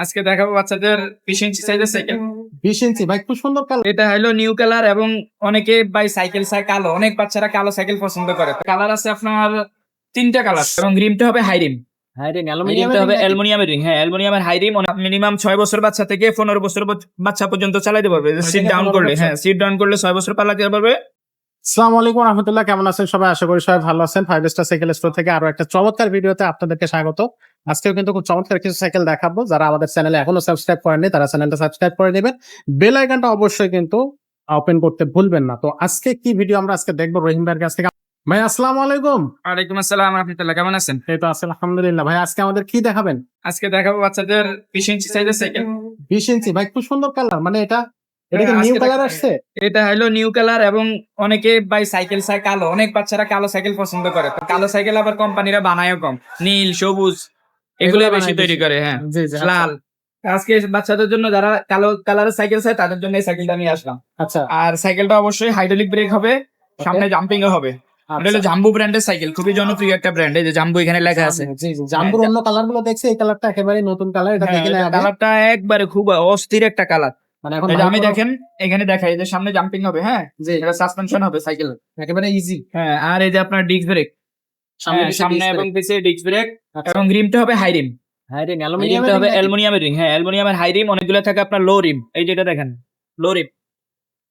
আজকে দেখাবো বাচ্চাদের বিশ ইঞ্চি সাইজের সাইকেল বিশ ইঞ্চি ভাই খুব সুন্দর কালার এটা হলো নিউ কালার এবং অনেকে বাই সাইকেল চায় কালো অনেক বাচ্চারা কালো সাইকেল পছন্দ করে। কালার আছে আপনার তিনটা কালার এবং রিমটা হবে হাই রিম অ্যালুমিনিয়ামের রিং হ্যাঁ অ্যালুমিনিয়ামের হাই রিম মিনিমাম ছয় বছর বাচ্চা থেকে পনেরো বছর বচ- বাচ্চা পর্যন্ত চালাতে পারবে। সিট ডাউন করলে হ্যাঁ সিট ডাউন করলে ছয় বছর পালাতে পারবে। সালাম আলাইকুম রহমতুল্লাহ কেমন আছেন সবাই? আশা করি সবাই ভালো আছেন। ফাইভ স্টার সাইকেল স্টোর থেকে আরও একটা চমৎকার ভিডিওতে আপনাদেরকে স্বাগত। আজকেও কিন্তু খুব চমৎকার কিছু সাইকেল দেখাবো। যারা আমাদের চ্যানেলে এখনও সাবস্ক্রাইব করেননি তারা চ্যানেলটা সাবস্ক্রাইব করে নেবেন। বেল আইকনটা অবশ্যই কিন্তু ওপেন করতে ভুলবেন না। তো আজকে কি ভিডিও আমরা আজকে দেখব? রহিম ভাইয়ের কাছ থেকে। ভাই আসসালামু আলাইকুম। ওয়ালাইকুম আসসালাম রহমতুল্লাহ কেমন আছেন? এই তো আছেন আলহামদুলিল্লাহ। ভাই আজকে আমাদের কি দেখাবেন? আজকে দেখাবো বাচ্চাদের বিশ ইঞ্চি সাইজের সাইকেল বিশ ইঞ্চি ভাই খুব সুন্দর কালার মানে এটা এটা কি নিউ কালার আসছে? এটা হলো নিউ কালার এবং অনেকে বাই সাইকেল কালো অনেক বাচ্চারা কালো সাইকেল পছন্দ করে। তো কালো সাইকেল আবার কোম্পানিরা বানায়ও কম। নীল সবুজ এগুলো বেশি তৈরি করে হ্যাঁ। জি লাল। আজকে বাচ্চাদের জন্য যারা কালো কালারের সাইকেল চায় তাদের জন্য এই সাইকেলটা নিয়ে আসলাম। আচ্ছা। আর সাইকেলটা অবশ্যই হাইড্রোলিক ব্রেক হবে সামনে জাম্পিং হবে। এটা হলো জাম্বু ব্র্যান্ডের সাইকেল খুবই জনপ্রিয় একটা ব্র্যান্ড এই যে জাম্বু এখানে লেখা আছে। জি জি জাম্বুর অন্য কালারগুলো দেখছি এই কালারটা একেবারে নতুন কালার এটা দেখি না কালারটা একবারে খুব অস্থির একটা কালার। মানে এখন আমি দেখেন এখানে দেখাই যে সামনে জাম্পিং হবে হ্যাঁ? জি। এটা সাসপেনশন হবে সাইকেল একেবারে ইজি হ্যাঁ আর এই যে আপনার ডিস্ক ব্রেক সামনে হ্যাঁ, এবং পিছিয়ে ডিস্ক ব্রেক আচ্ছা। এবং রিমটা হবে হাই রিম হ্যাঁ রিং রিমটা হবে অ্যালুমিনিয়ামের রিং হ্যাঁ অ্যালুমিনিয়ামের হাই রিম অনেকগুলো থাকে আপনার লো রিম এই যেটা দেখেন লো রিম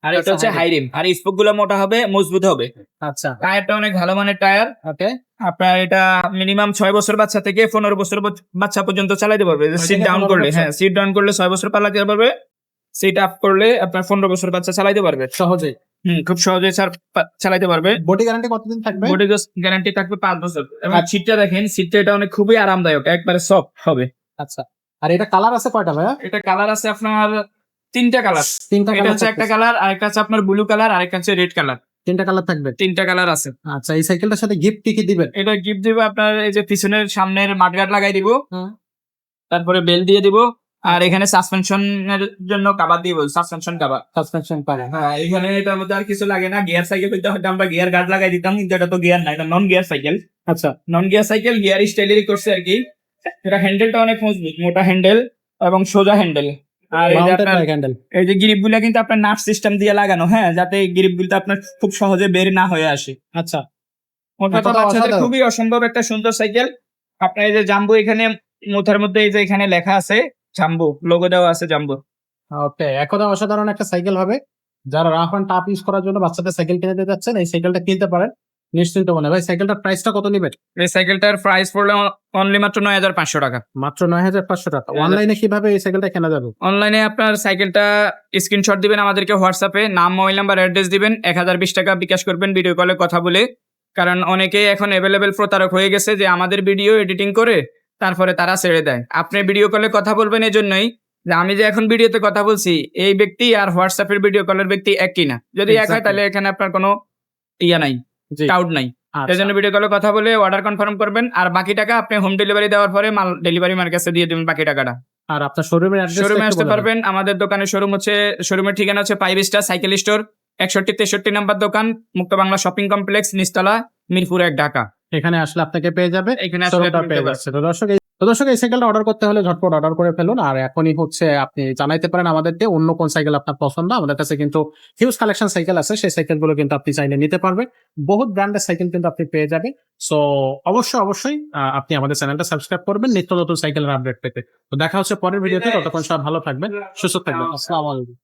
আর এটা আচ্ছা, হচ্ছে হাই রিম আর স্পোকগুলো মোটা হবে মজবুত হবে। আচ্ছা। টায়ারটা অনেক ভালো মানের টায়ার ওকে। আপনার এটা মিনিমাম ছয় বছর বাচ্চা থেকে পনেরো বছর বাচ্চা পর্যন্ত চালাতে পারবে। সিট ডাউন করলে হ্যাঁ সিট ডাউন করলে ছয় বছর পালাতে পারবে। সিট আপ করলে আপনার পনেরো বছর বাচ্চা চালাতে পারবে। সহজে হুম খুব সহজে পা- চালাতে পারবে। বডি গ্যারান্টি কতদিন থাকবে? বডি গ্যারান্টি থাকবে পাঁচ বছর। এবং আচ্ছা। সিটটা দেখেন সিটটা এটা অনেক খুবই আরামদায়ক একবারে সফট হবে। আচ্ছা। আর এটা কালার আছে কয়টা ভাইয়া? এটা কালার আছে আপনার তিনটা কালার তিনটা কালার হচ্ছে একটা কালার আরেকটা হচ্ছে আপনার ব্লু কালার আরেকটা হচ্ছে রেড কালার তিনটা কালার থাকবে? তিনটা কালার আছে। আচ্ছা এই সাইকেলটার সাথে গিফট কি কি দিবেন? এটা গিফট দিব আপনার এই যে পিছনের সামনের মাঠগাট লাগাই দিব। তারপরে বেল দিয়ে দিব। আর এখানে সাসপেনশনের জন্য কাবার দিয়ে বলছি সাসপেনশন কাবার সাসপেনশন পারে হ্যাঁ এখানে এটার মধ্যে আর কিছু লাগে না। গিয়ার সাইকেল হইতে হয়তো আমরা গিয়ার গার্ড লাগাই দিতাম কিন্তু এটা তো গিয়ার না এটা নন গিয়ার সাইকেল আচ্ছা। নন গিয়ার সাইকেল গিয়ার স্টাইলেরই করছে আর কি। এটা হ্যান্ডেলটা অনেক মজবুত মোটা হ্যান্ডেল এবং সোজা হ্যান্ডেল আর এই যে আপনার হ্যান্ডেল এই যে গ্রিপগুলা কিন্তু আপনার নাট সিস্টেম দিয়ে লাগানো হ্যাঁ যাতে গ্রিপগুলো আপনার খুব সহজে বের না হয়ে আসে। আচ্ছা। বাচ্চাদের খুবই অসম্ভব একটা সুন্দর সাইকেল আপনার এই যে জাম্বু এখানে মোথার মধ্যে এই যে এখানে লেখা আছে জাম্বু লোগো দেওয়া আছে জাম্বু। ওকে একদা অসাধারণ একটা সাইকেল হবে। যারা রাফ অ্যান্ড টাফ ইউজ করার জন্য বাচ্চাদের সাইকেল কিনে দিতে যাচ্ছেন এই সাইকেলটা কিনতে পারেন। নিশ্চিন্ত মনে ভাই সাইকেলটার প্রাইসটা কত নিবেন? এই সাইকেলটার প্রাইস পড়লে অনলি মাত্র নয় হাজার পাঁচশো টাকা। মাত্র নয় হাজার পাঁচশো টাকা। হ্যাঁ। অনলাইনে কীভাবে এই সাইকেলটা কেনা যাবে? অনলাইনে আপনার সাইকেলটা স্ক্রিনশট দিবেন আমাদেরকে হোয়াটসঅ্যাপে নাম মোবাইল নাম্বার অ্যাড্রেস দিবেন। এক হাজার বিশ টাকা বিকাশ করবেন ভিডিও কলে কথা বলে। কারণ অনেকেই এখন অ্যাভেলেবেল প্রতারক হয়ে গেছে যে আমাদের ভিডিও এডিটিং করে তারপরে তারা ছেড়ে দেয়। আপনি ভিডিও কলে কথা বলবেন এই জন্যই যে আমি যে এখন ভিডিওতে কথা বলছি এই ব্যক্তি আর হোয়াটসঅ্যাপের ভিডিও কলের ব্যক্তি একই না যদি এক হয় তাহলে এখানে আপনার কোনো ইয়া নাই ডাউট নাই। এই জন্য ভিডিও কলে কথা বলে অর্ডার কনফার্ম করবেন আর বাকি টাকা আপনি হোম ডেলিভারি দেওয়ার পরে মাল ডেলিভারি মার কাছে দিয়ে দেবেন বাকি টাকাটা। আর আপনার শোরুমের শোরুমে আসতে পারবেন আমাদের দোকানের শোরুম হচ্ছে শোরুমের ঠিকানা হচ্ছে ফাইভ স্টার সাইকেল স্টোর একষট্টি তেষট্টি নাম্বার দোকান মুক্ত বাংলা শপিং কমপ্লেক্স নিস্তলা মিরপুর এক ঢাকা। এখানে আসলে আপনাকে পেয়ে যাবে। এখানে পেয়ে যাচ্ছে। তো দর্শক এই- তো দর্শক এই সাইকেলটা অর্ডার করতে হলে ঝটপট অর্ডার করে ফেলুন। আর এখনই হচ্ছে আপনি জানাইতে পারেন আমাদেরকে অন্য কোন সাইকেল আপনার পছন্দ। আমাদের কাছে কিন্তু হিউজ কালেকশন সাইকেল আছে। সেই সাইকেলগুলো কিন্তু আপনি চাইলে নিতে পারবেন। বহুত ব্র্যান্ডের সাইকেল কিন্তু আপনি পেয়ে যাবেন। সো অবশ্যই অবশ্যই আপনি আমাদের চ্যানেলটা সাবস্ক্রাইব করবেন নিত্য নতুন সাইকেলের আপডেট পেতে। তো দেখা হচ্ছে পরের ভিডিওতে। ততক্ষণ সব ভালো থাকবেন সুস্থ থাকবেন। আসসালামু আলাইকুম।